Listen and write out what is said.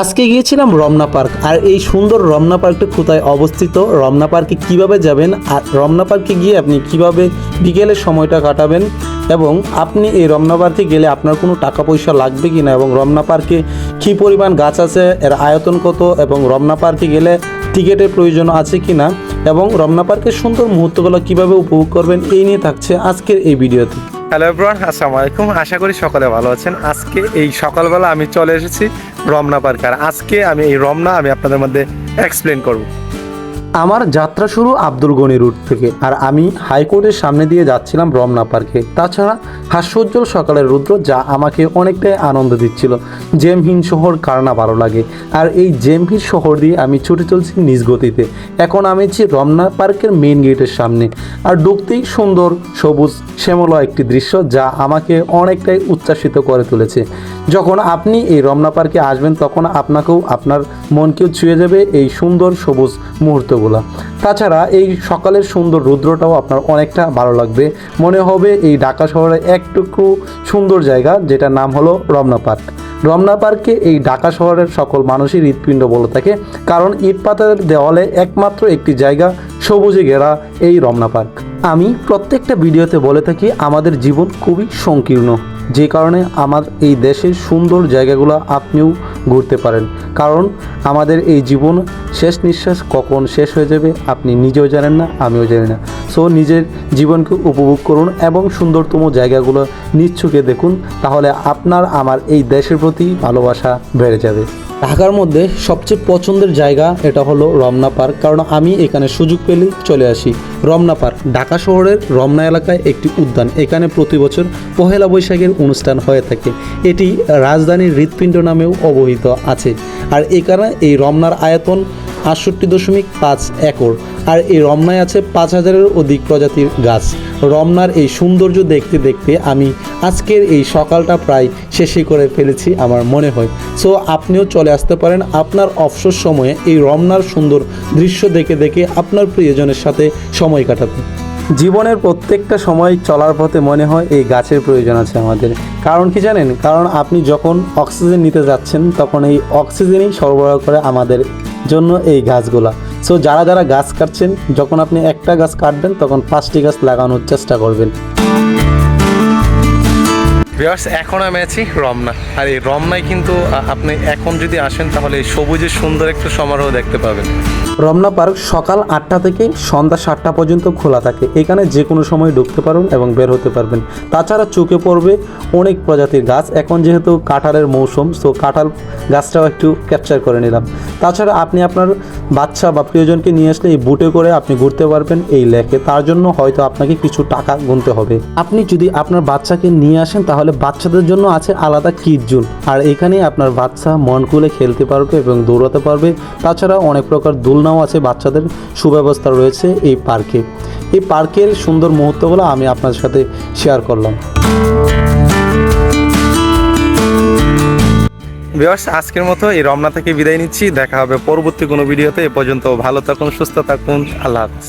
আজকে গিয়েছিলাম রমনা পার্ক, আর এই সুন্দর রমনা পার্কটি কোথায় অবস্থিত, রমনা পার্কে কীভাবে যাবেন, আর রমনা পার্কে গিয়ে আপনি কীভাবে বিকেলের সময়টা কাটাবেন, এবং আপনি এই রমনা পার্কে গেলে আপনার কোনো টাকা পয়সা লাগবে কি না এবং রমনা পার্কে কী পরিমাণ গাছ আছে, এর আয়তন কত, এবং রমনা পার্কে গেলে টিকিটের প্রয়োজন আছে কি না এবং রমনা পার্কের সুন্দর মুহূর্তগুলো কীভাবে উপভোগ করবেন, এই নিয়ে থাকছে আজকের এই ভিডিওতে। হ্যালো এভরিওয়ান আসসালামু আলাইকুম আশা করি সকলে ভালো আছেন। আজকে এই সকালবেলা আমি চলে এসেছি রমনা পার্ক। আর আজকে আমি এই রমনা আমি আপনাদের মধ্যে এক্সপ্লেন করব। আমার যাত্রা শুরু আব্দুল গনি রুট থেকে আর আমি হাইকোর্টের সামনে দিয়ে যাচ্ছিলাম রমনা পার্কে। তাছাড়া হাস্যোজ্জ্বল সকালের রুদ্র যা আমাকে অনেকটাই আনন্দ দিচ্ছিল। জেমহীন শহর কার না ভালো লাগে? আর এই জেমহীন শহর দিয়ে আমি ছুটে চলছি নিজ গতিতে। এখন আমি আছি রমনা পার্কের মেন গেটের সামনে। আর ঢুকতেই সুন্দর সবুজ শ্যামলা একটি দৃশ্য যা আমাকে অনেকটাই উচ্ছ্বাসিত করে তুলেছে। যখন আপনি এই রমনা পার্কে আসবেন তখন আপনাকেও আপনার মনকেও ছুঁয়ে যাবে এই সুন্দর সবুজ মুহূর্তগুলো। তাছাড়া এই সকালের সুন্দর রুদ্রটাও আপনার অনেকটা ভালো লাগবে। মনে হবে এই ঢাকা শহরে একটুকু সুন্দর জায়গা, যেটার নাম হলো রমনা পার্ক। রমনা পার্কে এই ঢাকা শহরের সকল মানুষই হৃৎপিণ্ড বলে থাকে, কারণ ইট পাথরের দেওয়ালে একমাত্র একটি জায়গা, সবুজে ঘেরা এই রমনা পার্ক। আমি প্রত্যেকটা ভিডিওতে বলে থাকি, আমাদের জীবন খুবই সংকীর্ণ। যে কারণে আমার এই দেশের সুন্দর জায়গাগুলো আপনিও ঘুরতে পারেন। কারণ আমাদের এই জীবন শেষ নিঃশ্বাস কখন শেষ হয়ে যাবে আপনি নিজেও জানেন না, আমিও জানি না। সো নিজের জীবনকে উপভোগ করুন এবং সুন্দরতম জায়গাগুলো নিচ্ছুকে দেখুন, তাহলে আপনার আমার এই দেশের প্রতি ভালোবাসা বেড়ে যাবে। ঢাকার মধ্যে সবচেয়ে পছন্দের জায়গা এটা হলো রমনা পার্ক, কারণ আমি এখানে সুযোগ পেলেই চলে আসি। রমনা পার্ক, ঢাকা শহরের রমনা এলাকায় একটি উদ্যান, এখানে প্রতি বছর পহেলা বৈশাখের অনুষ্ঠান হয়ে থাকে। এটি রাজধানীর হৃৎপিণ্ড নামেও অবহিত আছে। আর এখানে এই রমনার আয়তন আটষট্টি দশমিক পাঁচ একর। আর এই রমনায় আছে পাঁচ হাজারের অধিক প্রজাতির গাছ। রমনার এই সৌন্দর্য দেখতে দেখতে আমি আজকের এই সকালটা প্রায় শেষই করে ফেলেছি আমার মনে হয়। সো আপনিও চলে আসতে পারেন আপনার অবসর সময়ে এই রমনার সুন্দর দৃশ্য দেখে দেখে আপনার প্রিয়জনের সাথে সময় কাটাতে। জীবনের প্রত্যেকটা সময় চলার পথে মনে হয় এই গাছের প্রয়োজন আছে আমাদের। কারণ কি জানেন? কারণ আপনি যখন অক্সিজেন নিতে যাচ্ছেন, তখন এই অক্সিজেনই সরবরাহ করে আমাদের জন্য এই গাছগুলা। সো যারা যারা গাছ কাটছেন, যখন আপনি একটা গাছ কাটবেন, তখন পাঁচটি গাছ লাগানোর চেষ্টা করবেন। ভিউয়ার্স, এখন আমি আছি রমনা। আর এই রমনায় কিন্তু আপনি এখন যদি আসেন, তাহলে সবুজের সুন্দর একটা সমারোহ দেখতে পাবেন। রমনা পার্ক সকাল আটটা থেকে সন্ধ্যা সাতটা পর্যন্ত খোলা থাকে। এখানে যে কোনো সময় ঢুকতে পারবেন এবং বের হতে পারবেন। তাছাড়া চোখে পড়বে অনেক প্রজাতির গাছ। এখন যেহেতু কাঁঠালের মৌসুম সো কাঁঠাল গাছটাও একটু ক্যাপচার করে নিলাম। তাছাড়া আপনি আপনার বাচ্চা বা প্রিয়জনকে নিয়ে আসলে এই বুটে করে আপনি ঘুরতে পারবেন এই লেকে। তার জন্য হয়তো আপনাকে কিছু টাকা গুনতে হবে। আপনি যদি আপনার বাচ্চাকে নিয়ে আসেন, তাহলে বাচ্চাদের জন্য আছে আলাদা কিড জোন। আর এখানে আপনার বাচ্চা মন খুলে খেলতে পারবে এবং দৌড়াতে পারবে। তাছাড়া অনেক প্রকার দোলনাও আছে বাচ্চাদের। সুব্যবস্থা রয়েছে এই পার্কে। এই পার্কের সুন্দর মুহূর্তগুলো আমি আপনার সাথে শেয়ার করলাম। ভিউয়ার্স, আজকের মতো এই রমনা থেকে বিদায় নিচ্ছি। দেখা হবে পরবর্তী কোনো ভিডিওতে। এ পর্যন্ত ভালো থাকুন, সুস্থ থাকুন। আল্লাহ হাফিজ।